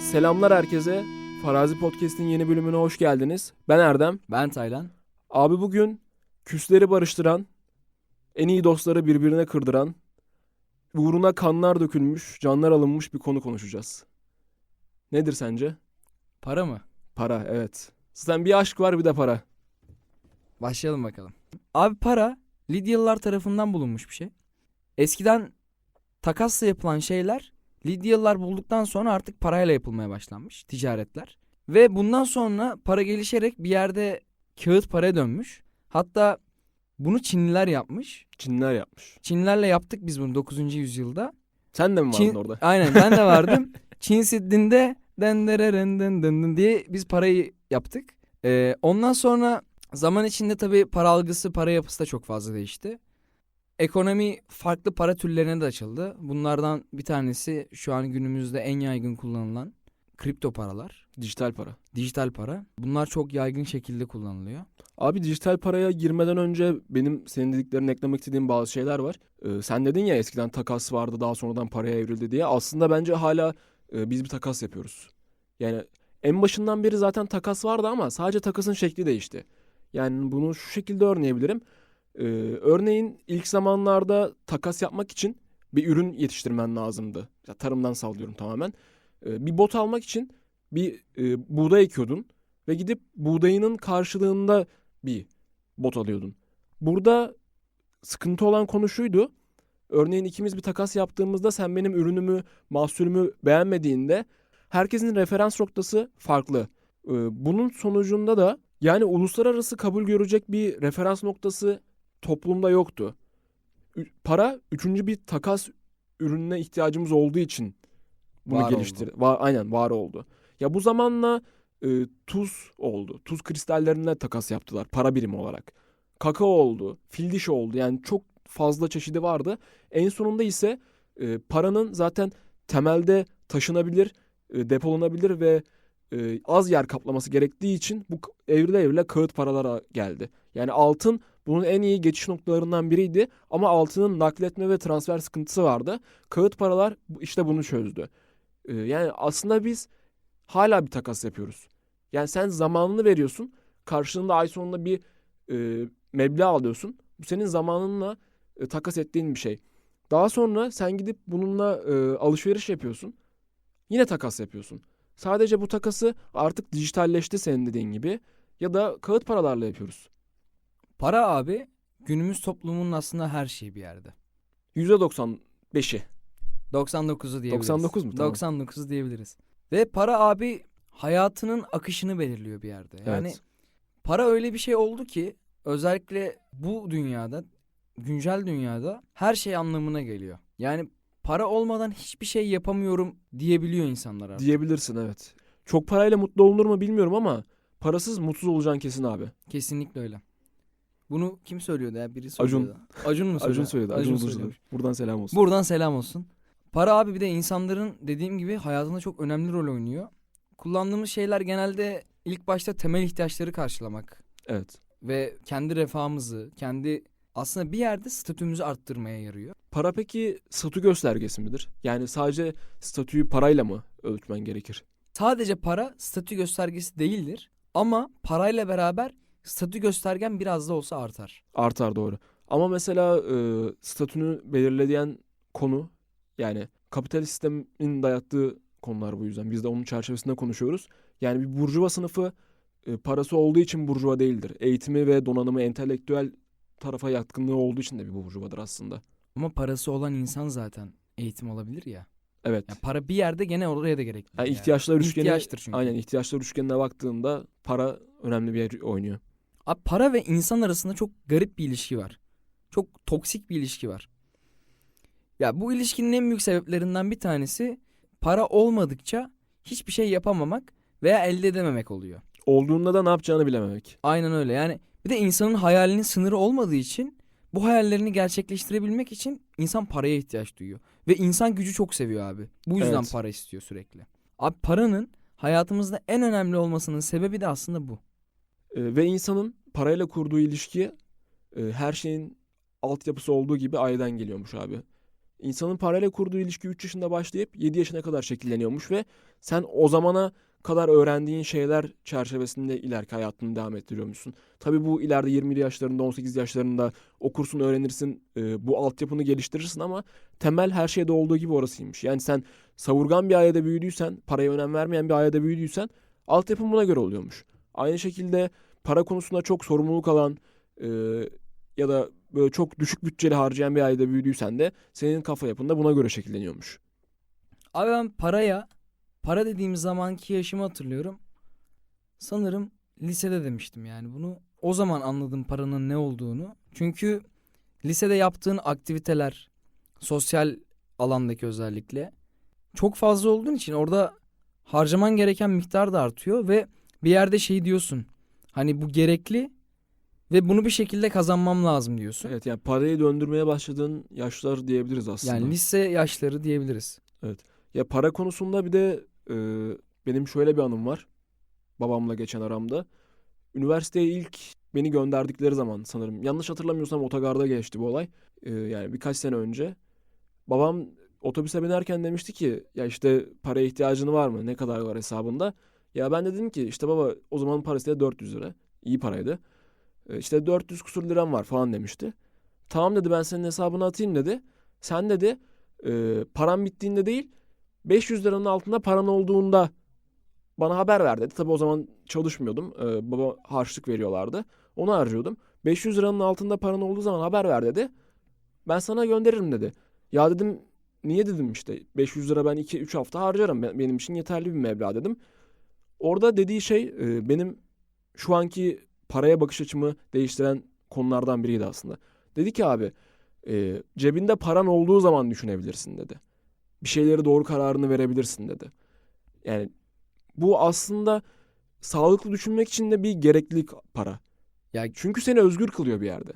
Selamlar herkese. Farazi Podcast'in yeni bölümüne hoş geldiniz. Ben Erdem. Ben Taylan. Abi bugün küsleri barıştıran, en iyi dostları birbirine kırdıran, uğruna kanlar dökülmüş, canlar alınmış bir konu konuşacağız. Nedir sence? Para mı? Para, evet. Zaten bir aşk var bir de para. Başlayalım bakalım. Abi para Lidyalılar tarafından bulunmuş bir şey. Eskiden takasla yapılan şeyler Lidyalılar bulduktan sonra artık parayla yapılmaya başlanmış ticaretler. Ve bundan sonra para gelişerek bir yerde kağıt paraya dönmüş. Hatta bunu Çinliler yapmış. Çinliler yapmış. Çinlilerle yaptık biz bunu 9. yüzyılda. Sen de mi vardın Çin- orada? Aynen ben de vardım. Çin den den den diye biz parayı yaptık. Ee, ondan sonra zaman içinde tabii para algısı, para yapısı da çok fazla değişti. Ekonomi farklı para türlerine de açıldı. Bunlardan bir tanesi şu an günümüzde en yaygın kullanılan kripto paralar, Dijital para. dijital para. Bunlar çok yaygın şekilde kullanılıyor. Abi dijital paraya girmeden önce benim senin dediklerine eklemek istediğim bazı şeyler var. Ee, sen dedin ya eskiden takas vardı daha sonradan paraya evrildi diye. Aslında bence hala e, biz bir takas yapıyoruz. Yani en başından beri zaten takas vardı ama sadece takasın şekli değişti. Yani bunu şu şekilde örneğebilirim. Ee, örneğin ilk zamanlarda takas yapmak için bir ürün yetiştirmen lazımdı. Ya, tarımdan sallıyorum tamamen. Ee, bir bot almak için bir e, buğday ekiyordun ve gidip buğdayının karşılığında bir bot alıyordun. Burada sıkıntı olan konu şuydu. Örneğin ikimiz bir takas yaptığımızda sen benim ürünümü, mahsulümü beğenmediğinde herkesin referans noktası farklı. Ee, Bunun sonucunda da yani uluslararası kabul görecek bir referans noktası toplumda yoktu. Para üçüncü bir takas ürününe ihtiyacımız olduğu için bunu Var oldu. geliştir. Var, aynen var oldu. Ya bu zamanla e, tuz oldu. Tuz kristallerine takas yaptılar para birimi olarak. Kakao oldu, fil dişi oldu. Yani çok fazla çeşidi vardı. En sonunda ise e, paranın zaten temelde taşınabilir, depolanabilir ve e, az yer kaplaması gerektiği için bu evrile evrile kağıt paralara geldi. Yani altın bunun en iyi geçiş noktalarından biriydi ama altının nakletme ve transfer sıkıntısı vardı. Kağıt paralar işte bunu çözdü. E, yani aslında biz hala bir takas yapıyoruz. Yani sen zamanını veriyorsun. Karşılığında ay sonunda bir e, meblağ alıyorsun. Bu senin zamanınla e, takas ettiğin bir şey. Daha sonra sen gidip bununla e, alışveriş yapıyorsun. Yine takas yapıyorsun. Sadece bu takası artık dijitalleşti senin dediğin gibi. Ya da kağıt paralarla yapıyoruz. Para abi günümüz toplumunun aslında her şeyi bir yerde. %95'i. 99'u diyebiliriz. 99 mu? Tamam. 99 diyebiliriz. Ve para abi hayatının akışını belirliyor bir yerde. Yani Evet. para öyle bir şey oldu ki özellikle bu dünyada, güncel dünyada her şey anlamına geliyor. Yani para olmadan hiçbir şey yapamıyorum diyebiliyor insanlar artık. Diyebilirsin evet. Çok parayla mutlu olunur mu bilmiyorum ama parasız mutsuz olacaksın kesin abi. Kesinlikle öyle. Bunu kim söylüyordu ya? Biri Acun. söylüyordu. Acun mu söyledi? Acun söyledi. Acun Ilıcalı. söylemiş. Buradan selam olsun. Buradan selam olsun. Para abi bir de insanların dediğim gibi hayatında çok önemli rol oynuyor. Kullandığımız şeyler genelde ilk başta temel ihtiyaçları karşılamak Evet. ve kendi refahımızı, kendi aslında bir yerde statümüzü arttırmaya yarıyor. Para peki statü göstergesi midir? Yani sadece statüyü parayla mı ölçmen gerekir? Sadece para statü göstergesi değildir ama parayla beraber statü göstergen biraz da olsa artar. Artar doğru. Ama mesela e, statünü belirleyen konu yani kapitalist sistemin dayattığı konular bu yüzden. Biz de onun çerçevesinde konuşuyoruz. Yani bir burjuva sınıfı e, parası olduğu için burjuva değildir. Eğitimi ve donanımı entelektüel tarafa yatkınlığı olduğu için de bir burjuvadır aslında. Ama parası olan insan zaten eğitim alabilir ya. Evet. Ya para bir yerde gene oraya da gerekli. Yani ihtiyaçlar üçgeni İhtiyaçtır çünkü. aynen ihtiyaçlar üçgenine baktığında para önemli bir yer oynuyor. Abi para ve insan arasında çok garip bir ilişki var. Çok toksik bir ilişki var. Ya bu ilişkinin en büyük sebeplerinden bir tanesi para olmadıkça hiçbir şey yapamamak veya elde edememek oluyor. Olduğunda da ne yapacağını bilememek. Aynen öyle. Yani bir de insanın hayalinin sınırı olmadığı için bu hayallerini gerçekleştirebilmek için insan paraya ihtiyaç duyuyor. Ve insan gücü çok seviyor abi. Bu yüzden Evet. para istiyor sürekli. Abi paranın hayatımızda en önemli olmasının sebebi de aslında bu. E, ve insanın parayla kurduğu ilişki e, her şeyin altyapısı olduğu gibi aileden geliyormuş abi. İnsanın parayla kurduğu ilişki 3 yaşında başlayıp 7 yaşına kadar şekilleniyormuş ve sen o zamana kadar öğrendiğin şeyler çerçevesinde ileriki hayatını devam ettiriyormuşsun. Tabii bu ileride 20 yaşlarında 18 yaşlarında okursun öğrenirsin e, bu altyapını geliştirirsin ama temel her şeyde olduğu gibi orasıymış. Yani sen savurgan bir ailede büyüdüysen paraya önem vermeyen bir ailede büyüdüysen altyapın buna göre oluyormuş. Aynı şekilde para konusunda çok sorumluluk alan e, ya da böyle çok düşük bütçeli harcayan bir ailede büyüdüysen de senin kafa yapında buna göre şekilleniyormuş. Abi ben paraya, para dediğim zamanki yaşımı hatırlıyorum. Sanırım lisede demiştim yani bunu. O zaman anladım paranın ne olduğunu. Çünkü lisede yaptığın aktiviteler, sosyal alandaki özellikle çok fazla olduğun için orada harcaman gereken miktar da artıyor ve bir yerde şey diyorsun. Hani bu gerekli ve bunu bir şekilde kazanmam lazım diyorsun. Evet yani parayı döndürmeye başladığın yaşlar diyebiliriz aslında. Yani lise yaşları diyebiliriz. Ya para konusunda bir de e, benim şöyle bir anım var. Babamla geçen aramda. Üniversiteye ilk beni gönderdikleri zaman sanırım. Yanlış hatırlamıyorsam otogarda geçti bu olay. E, yani birkaç sene önce. Babam otobüse binerken demişti ki ya işte paraya ihtiyacın var mı? Ne kadar var hesabında? Ya ben de dedim ki işte baba o zaman parası da 400 lira. İyi paraydı. E, işte 400 kusur liram var falan demişti. Tamam dedi ben senin hesabını atayım dedi. Sen dedi e, param bittiğinde değil 500 liranın altında paran olduğunda bana haber ver dedi. Tabii o zaman çalışmıyordum. Ee, baba harçlık veriyorlardı. Onu harcıyordum. 500 liranın altında paran olduğu zaman haber ver dedi. Ben sana gönderirim dedi. Ya dedim niye dedim işte 500 lira ben 2-3 hafta harcarım. Ben- Benim için yeterli bir meblağ dedim. Orada dediği şey e, benim şu anki paraya bakış açımı değiştiren konulardan biriydi aslında. Dedi ki abi e, cebinde paran olduğu zaman düşünebilirsin dedi bir şeyleri doğru kararını verebilirsin dedi. Yani bu aslında sağlıklı düşünmek için de bir gereklilik para. Ya Çünkü seni özgür kılıyor bir yerde.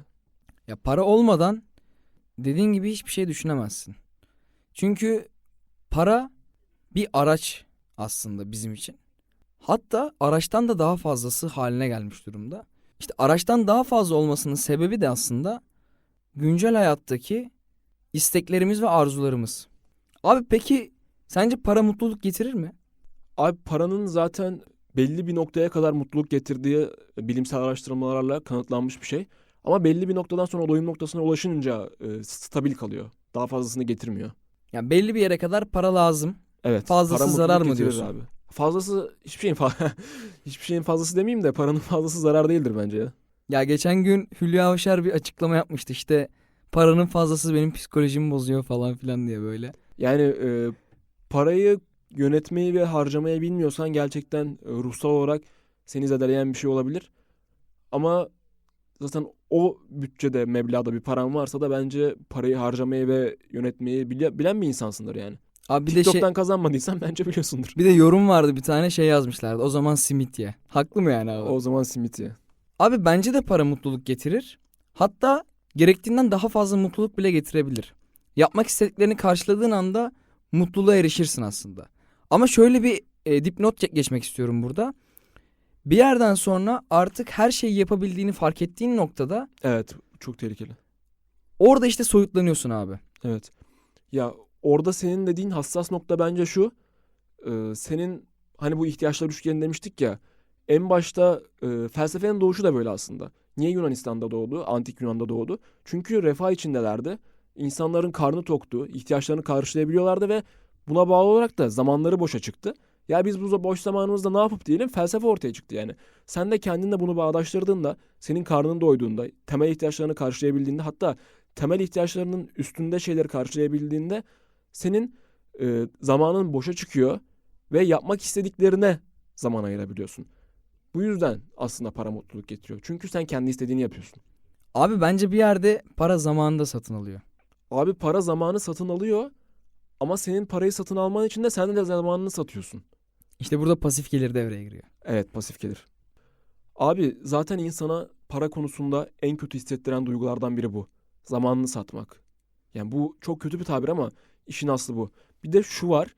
Ya para olmadan dediğin gibi hiçbir şey düşünemezsin. Çünkü para bir araç aslında bizim için. Hatta araçtan da daha fazlası haline gelmiş durumda. İşte araçtan daha fazla olmasının sebebi de aslında güncel hayattaki isteklerimiz ve arzularımız. Abi peki sence para mutluluk getirir mi? Abi paranın zaten belli bir noktaya kadar mutluluk getirdiği bilimsel araştırmalarla kanıtlanmış bir şey. Ama belli bir noktadan sonra doyum noktasına ulaşınca e, stabil kalıyor. Daha fazlasını getirmiyor. Yani belli bir yere kadar para lazım. Evet. Fazlası para zarar mı diyorsun? Abi. Fazlası hiçbir şeyin fa- hiçbir şeyin fazlası demeyeyim de paranın fazlası zarar değildir bence ya. Ya geçen gün Hülya Avşar bir açıklama yapmıştı işte paranın fazlası benim psikolojimi bozuyor falan filan diye böyle. Yani e, parayı yönetmeyi ve harcamayı bilmiyorsan gerçekten e, ruhsal olarak seni zedeleyen bir şey olabilir. Ama zaten o bütçede meblağda bir paran varsa da bence parayı harcamayı ve yönetmeyi bile- bilen bir insansındır yani. Abi bir de şey TikTok'tan kazanmadıysan bence biliyorsundur. bir de yorum vardı bir tane şey yazmışlardı. O zaman simit ye. Haklı mı yani abi? O zaman simit ye. Abi bence de para mutluluk getirir. Hatta gerektiğinden daha fazla mutluluk bile getirebilir. Yapmak istediklerini karşıladığın anda mutluluğa erişirsin aslında. Ama şöyle bir e, dipnot ge- geçmek istiyorum burada. Bir yerden sonra artık her şeyi yapabildiğini fark ettiğin noktada Evet, çok tehlikeli. orada işte soyutlanıyorsun abi. Evet. Ya orada senin dediğin hassas nokta bence şu. e, senin hani bu ihtiyaçlar üçgeni demiştik ya. En başta e, felsefenin doğuşu da böyle aslında. Niye Yunanistan'da doğdu? Antik Yunan'da doğdu. Çünkü refah içindelerdi. İnsanların karnı toktu. ihtiyaçlarını karşılayabiliyorlardı ve buna bağlı olarak da zamanları boşa çıktı. Ya biz bu boş zamanımızda ne yapıp diyelim felsefe ortaya çıktı yani. Sen de kendinle bunu bağdaştırdığında, senin karnın doyduğunda, temel ihtiyaçlarını karşılayabildiğinde hatta temel ihtiyaçlarının üstünde şeyleri karşılayabildiğinde senin e, zamanın boşa çıkıyor ve yapmak istediklerine zaman ayırabiliyorsun. Bu yüzden aslında para mutluluk getiriyor. Çünkü sen kendi istediğini yapıyorsun. Abi bence bir yerde para zamanında satın alıyor. Abi para zamanı satın alıyor ama senin parayı satın alman için de sen de zamanını satıyorsun. İşte burada pasif gelir devreye giriyor. Evet pasif gelir. Abi zaten insana para konusunda en kötü hissettiren duygulardan biri bu. Zamanını satmak. Yani bu çok kötü bir tabir ama işin aslı bu. Bir de şu var.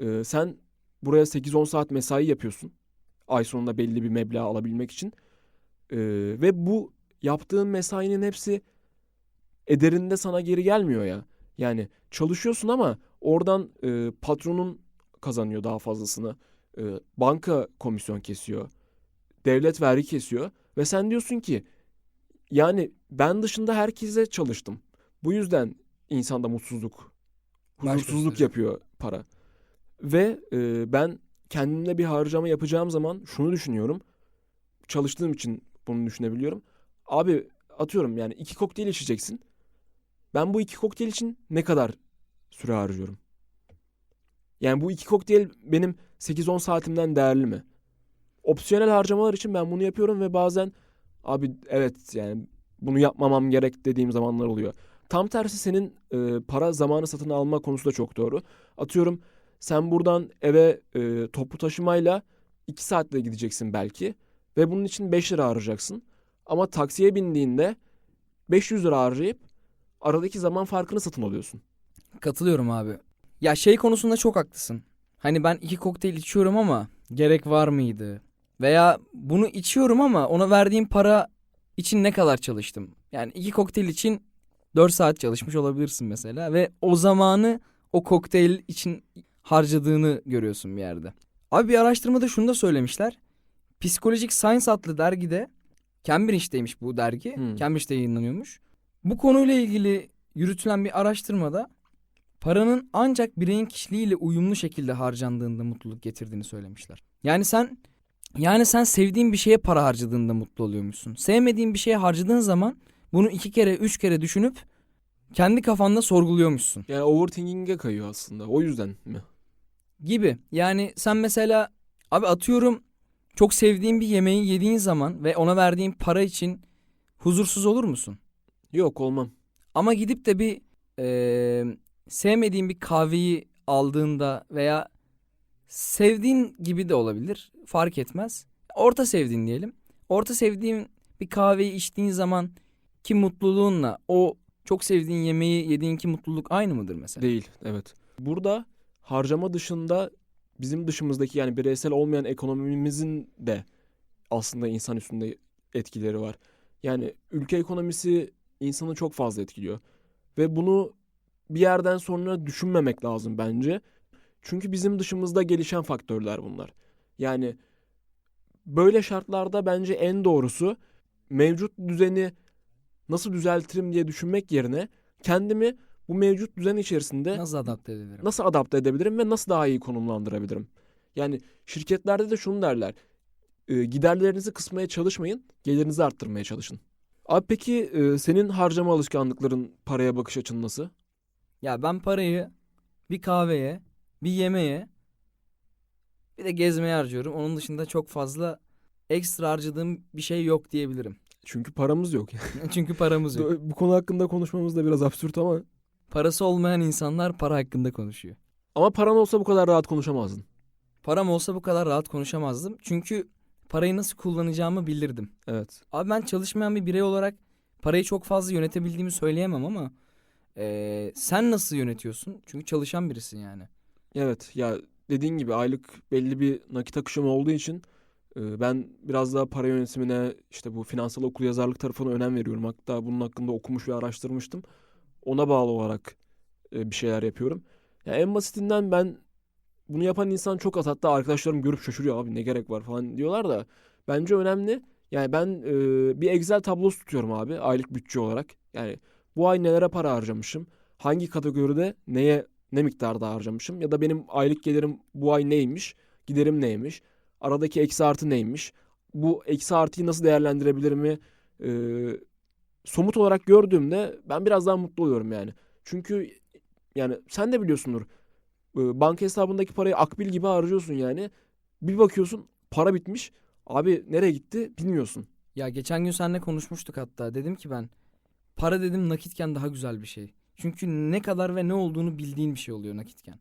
e, sen buraya 8-10 saat mesai yapıyorsun. Ay sonunda belli bir meblağ alabilmek için. Ee, ve bu yaptığın mesainin hepsi ederinde sana geri gelmiyor ya. Yani çalışıyorsun ama oradan e, patronun kazanıyor daha fazlasını. E, banka komisyon kesiyor. Devlet vergi kesiyor. Ve sen diyorsun ki yani ben dışında herkese çalıştım. Bu yüzden insanda mutsuzluk, huzursuzluk yapıyor para. Ve e, ben kendimde bir harcama yapacağım zaman şunu düşünüyorum. Çalıştığım için bunu düşünebiliyorum. Abi atıyorum yani iki kokteyl içeceksin. Ben bu iki kokteyl için ne kadar süre harcıyorum? Yani bu iki kokteyl benim 8-10 saatimden değerli mi? Opsiyonel harcamalar için ben bunu yapıyorum ve bazen abi evet yani bunu yapmamam gerek dediğim zamanlar oluyor. Tam tersi senin e, para zamanı satın alma konusu da çok doğru. Atıyorum sen buradan eve e, toplu taşımayla 2 saatte gideceksin belki ve bunun için 5 lira harcayacaksın. Ama taksiye bindiğinde 500 lira harcayıp aradaki zaman farkını satın alıyorsun. Katılıyorum abi. Ya şey konusunda çok haklısın. Hani ben iki kokteyl içiyorum ama gerek var mıydı? Veya bunu içiyorum ama ona verdiğim para için ne kadar çalıştım? Yani iki kokteyl için 4 saat çalışmış olabilirsin mesela ve o zamanı o kokteyl için harcadığını görüyorsun bir yerde. Abi bir araştırmada şunu da söylemişler. Psikolojik Science adlı dergide Cambridge'deymiş bu dergi. Hmm. Cambridge'de yayınlanıyormuş. Bu konuyla ilgili yürütülen bir araştırmada paranın ancak bireyin kişiliğiyle uyumlu şekilde harcandığında mutluluk getirdiğini söylemişler. Yani sen yani sen sevdiğin bir şeye para harcadığında mutlu oluyormuşsun. Sevmediğin bir şeye harcadığın zaman bunu iki kere üç kere düşünüp kendi kafanda sorguluyormuşsun Yani overthinking'e kayıyor aslında. O yüzden mi? gibi. Yani sen mesela abi atıyorum çok sevdiğin bir yemeği yediğin zaman ve ona verdiğin para için huzursuz olur musun? Yok olmam. Ama gidip de bir eee, sevmediğin bir kahveyi aldığında veya sevdiğin gibi de olabilir. Fark etmez. Orta sevdiğin diyelim. Orta sevdiğin bir kahveyi içtiğin zaman ki mutluluğunla o çok sevdiğin yemeği yediğinki mutluluk aynı mıdır mesela? Değil. Evet. Burada harcama dışında bizim dışımızdaki yani bireysel olmayan ekonomimizin de aslında insan üstünde etkileri var. Yani ülke ekonomisi insanı çok fazla etkiliyor. Ve bunu bir yerden sonra düşünmemek lazım bence. Çünkü bizim dışımızda gelişen faktörler bunlar. Yani böyle şartlarda bence en doğrusu mevcut düzeni nasıl düzeltirim diye düşünmek yerine kendimi bu mevcut düzen içerisinde Nasıl adapte edebilirim? nasıl adapte edebilirim ve nasıl daha iyi konumlandırabilirim? Yani şirketlerde de şunu derler. e, giderlerinizi kısmaya çalışmayın, gelirinizi arttırmaya çalışın. Abi peki e, senin harcama alışkanlıkların, paraya bakış açın nasıl? Ya ben parayı bir kahveye, bir yemeğe, bir de gezmeye harcıyorum. Onun dışında çok fazla ekstra harcadığım bir şey yok diyebilirim. Çünkü paramız yok. Çünkü paramız yok. Bu konu hakkında konuşmamız da biraz absürt ama Parası olmayan insanlar para hakkında konuşuyor. ama paran olsa bu kadar rahat konuşamazdın. Param olsa bu kadar rahat konuşamazdım. Çünkü parayı nasıl kullanacağımı bilirdim. Evet. Abi ben çalışmayan bir birey olarak parayı çok fazla yönetebildiğimi söyleyemem ama eee, sen nasıl yönetiyorsun? Çünkü çalışan birisin yani. Evet ya dediğin gibi aylık belli bir nakit akışım olduğu için e, ben biraz daha para yönetimine işte bu finansal okuryazarlık tarafına önem veriyorum. Hatta bunun hakkında okumuş ve araştırmıştım. Ona bağlı olarak e, bir şeyler yapıyorum. Ya en basitinden ben bunu yapan insan çok az. Hatta arkadaşlarım görüp şaşırıyor abi ne gerek var falan diyorlar da bence önemli. Yani ben e, bir Excel tablosu tutuyorum abi aylık bütçe olarak. Yani bu ay nelere para harcamışım? Hangi kategoride neye ne miktarda harcamışım ya da benim aylık gelirim bu ay neymiş, giderim neymiş, aradaki eksi artı neymiş, bu eksi artıyı nasıl değerlendirebilirimi e, somut olarak gördüğümde ben biraz daha mutlu oluyorum yani. Çünkü yani sen de biliyorsundur banka hesabındaki parayı akbil gibi harcıyorsun yani. Bir bakıyorsun para bitmiş. Abi nereye gitti bilmiyorsun. Ya geçen gün seninle konuşmuştuk hatta. Dedim ki ben para dedim nakitken daha güzel bir şey. Çünkü ne kadar ve ne olduğunu bildiğin bir şey oluyor nakitken.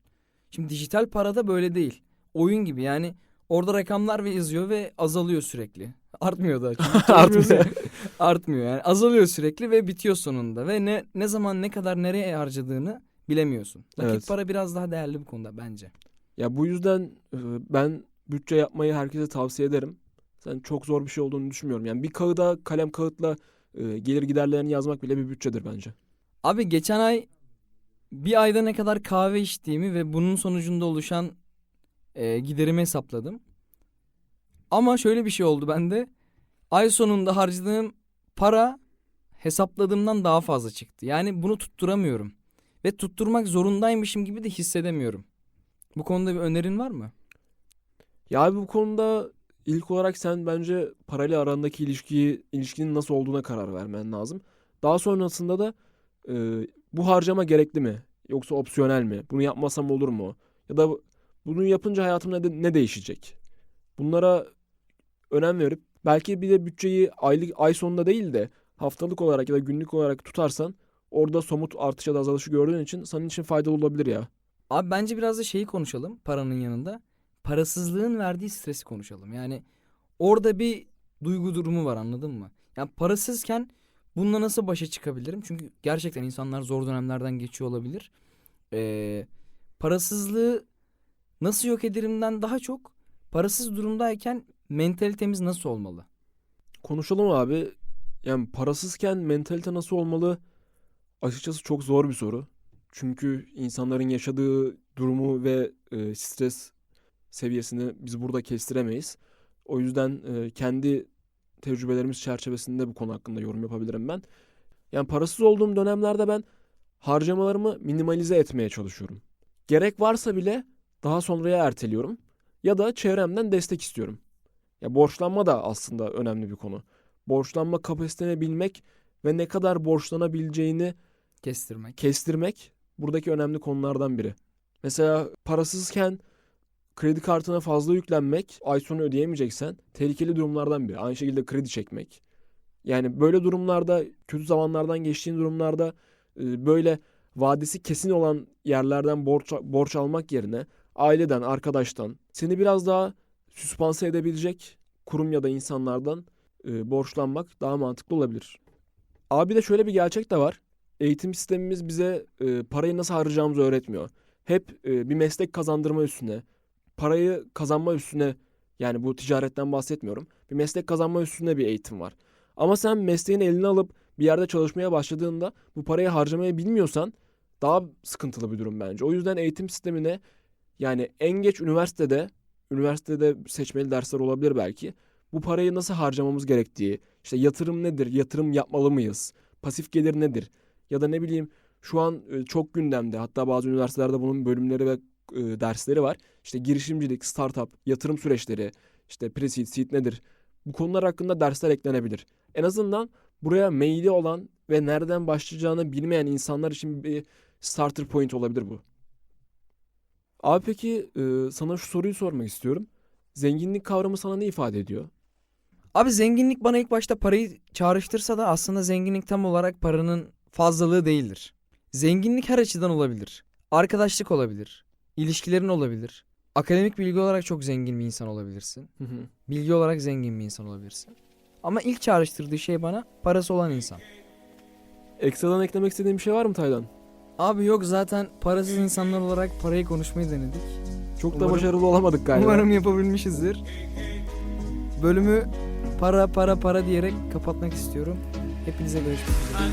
Şimdi dijital parada böyle değil. Oyun gibi yani orada rakamlar ve yazıyor ve azalıyor sürekli. Artmıyor da. ya. Artmıyor yani azalıyor sürekli ve bitiyor sonunda ve ne ne zaman ne kadar nereye harcadığını bilemiyorsun. Nakit Evet. para biraz daha değerli bu konuda bence. Ya bu yüzden e, ben bütçe yapmayı herkese tavsiye ederim. Sen çok zor bir şey olduğunu düşünmüyorum. Yani bir kağıda kalem kağıtla e, gelir giderlerini yazmak bile bir bütçedir bence. Abi geçen ay bir ayda ne kadar kahve içtiğimi ve bunun sonucunda oluşan e, giderimi hesapladım. Ama şöyle bir şey oldu bende. Ay sonunda harcadığım para hesapladığımdan daha fazla çıktı. Yani bunu tutturamıyorum. Ve tutturmak zorundaymışım gibi de hissedemiyorum. Bu konuda bir önerin var mı? Ya abi bu konuda ilk olarak sen bence parayla arandaki ilişkiyi, ilişkinin nasıl olduğuna karar vermen lazım. Daha sonrasında da e, bu harcama gerekli mi? Yoksa opsiyonel mi? Bunu yapmasam olur mu? Ya da bu- bunu yapınca hayatımda ne, ne değişecek? Bunlara önem verip belki bir de bütçeyi aylık ay sonunda değil de haftalık olarak ya da günlük olarak tutarsan orada somut artış ya da azalışı gördüğün için senin için faydalı olabilir ya. Abi bence biraz da şeyi konuşalım paranın yanında. Parasızlığın verdiği stresi konuşalım. Yani orada bir duygu durumu var anladın mı? Yani parasızken bununla nasıl başa çıkabilirim? Çünkü gerçekten insanlar zor dönemlerden geçiyor olabilir. Ee, parasızlığı nasıl yok ederimden daha çok parasız durumdayken mentalitemiz nasıl olmalı? Konuşalım abi. Yani parasızken mentalite nasıl olmalı? Açıkçası çok zor bir soru. Çünkü insanların yaşadığı durumu ve e, stres seviyesini biz burada kestiremeyiz. O yüzden e, kendi tecrübelerimiz çerçevesinde bu konu hakkında yorum yapabilirim ben. Yani parasız olduğum dönemlerde ben harcamalarımı minimalize etmeye çalışıyorum. Gerek varsa bile daha sonraya erteliyorum ya da çevremden destek istiyorum. Ya borçlanma da aslında önemli bir konu. Borçlanma kapasiteni bilmek ve ne kadar borçlanabileceğini Kestirmek. kestirmek buradaki önemli konulardan biri. Mesela parasızken kredi kartına fazla yüklenmek, ay sonu ödeyemeyeceksen tehlikeli durumlardan biri. Aynı şekilde kredi çekmek. Yani böyle durumlarda, kötü zamanlardan geçtiğin durumlarda e, böyle vadesi kesin olan yerlerden borç borç almak yerine aileden, arkadaştan seni biraz daha süspanse edebilecek kurum ya da insanlardan e, borçlanmak daha mantıklı olabilir. Abi de şöyle bir gerçek de var. Eğitim sistemimiz bize e, parayı nasıl harcayacağımızı öğretmiyor. Hep e, bir meslek kazandırma üstüne, parayı kazanma üstüne yani bu ticaretten bahsetmiyorum. Bir meslek kazanma üstüne bir eğitim var. Ama sen mesleğini eline alıp bir yerde çalışmaya başladığında bu parayı harcamayı bilmiyorsan daha sıkıntılı bir durum bence. O yüzden eğitim sistemine yani en geç üniversitede, üniversitede seçmeli dersler olabilir belki. Bu parayı nasıl harcamamız gerektiği, işte yatırım nedir, yatırım yapmalı mıyız, pasif gelir nedir? Ya da ne bileyim şu an e, çok gündemde hatta bazı üniversitelerde bunun bölümleri ve e, dersleri var. İşte girişimcilik, startup, yatırım süreçleri, işte pre-seed, seed nedir? Bu konular hakkında dersler eklenebilir. En azından buraya meyilli olan ve nereden başlayacağını bilmeyen insanlar için bir starter point olabilir bu. Abi peki e, sana şu soruyu sormak istiyorum. Zenginlik kavramı sana ne ifade ediyor? Abi zenginlik bana ilk başta parayı çağrıştırsa da aslında zenginlik tam olarak paranın fazlalığı değildir. Zenginlik her açıdan olabilir. Arkadaşlık olabilir. ilişkilerin olabilir. Akademik bilgi olarak çok zengin bir insan olabilirsin. Hı hı. Bilgi olarak zengin bir insan olabilirsin. Ama ilk çağrıştırdığı şey bana parası olan insan. Ekstradan eklemek istediğin bir şey var mı Taylan? Abi yok zaten parasız insanlar olarak parayı konuşmayı denedik. Çok da Umarım- başarılı olamadık galiba. Umarım yapabilmişizdir. Bölümü para para para diyerek kapatmak istiyorum. Hepinize görüşmek üzere.